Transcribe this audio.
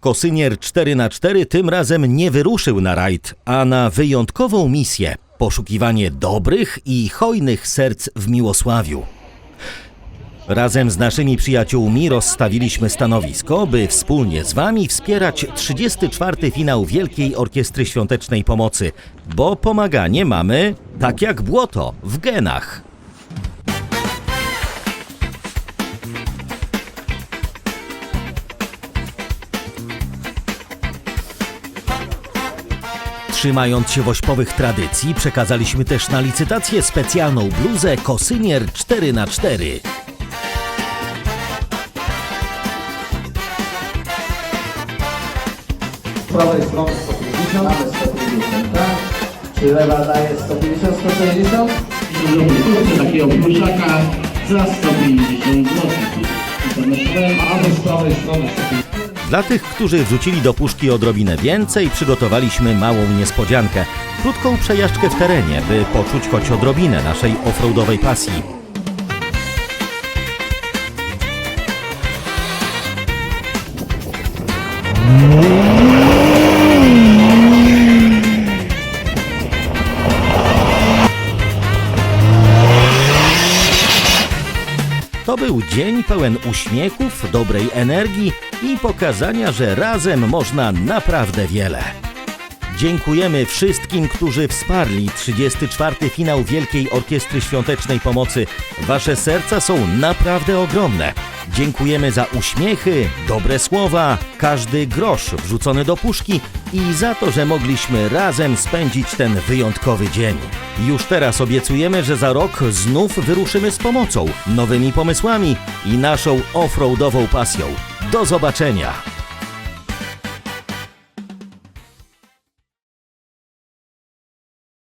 Kosynier 4x4 tym razem nie wyruszył na rajd, a na wyjątkową misję poszukiwanie dobrych i hojnych serc w Miłosławiu. Razem z naszymi przyjaciółmi rozstawiliśmy stanowisko, by wspólnie z Wami wspierać 34. finał Wielkiej Orkiestry Świątecznej Pomocy, bo pomaganie mamy tak jak błoto w genach. Trzymając się wośpowych tradycji, przekazaliśmy też na licytację specjalną bluzę Kosynier 4x4. Z prawej strony 150. Mamy 150, tak? Czy lewa daje 150, 160? Zrobię kurczę takiego pluszaka za 150 zł. Internetowe. Mamy z prawej strony 150. Dla tych, którzy wrzucili do puszki odrobinę więcej, przygotowaliśmy małą niespodziankę. Krótką przejażdżkę w terenie, by poczuć choć odrobinę naszej offroadowej pasji. To był dzień pełen uśmiechów, dobrej energii i pokazania, że razem można naprawdę wiele. Dziękujemy wszystkim, którzy wsparli 34. finał Wielkiej Orkiestry Świątecznej Pomocy. Wasze serca są naprawdę ogromne. Dziękujemy za uśmiechy, dobre słowa, każdy grosz wrzucony do puszki i za to, że mogliśmy razem spędzić ten wyjątkowy dzień. Już teraz obiecujemy, że za rok znów wyruszymy z pomocą, nowymi pomysłami i naszą offroadową pasją. Do zobaczenia!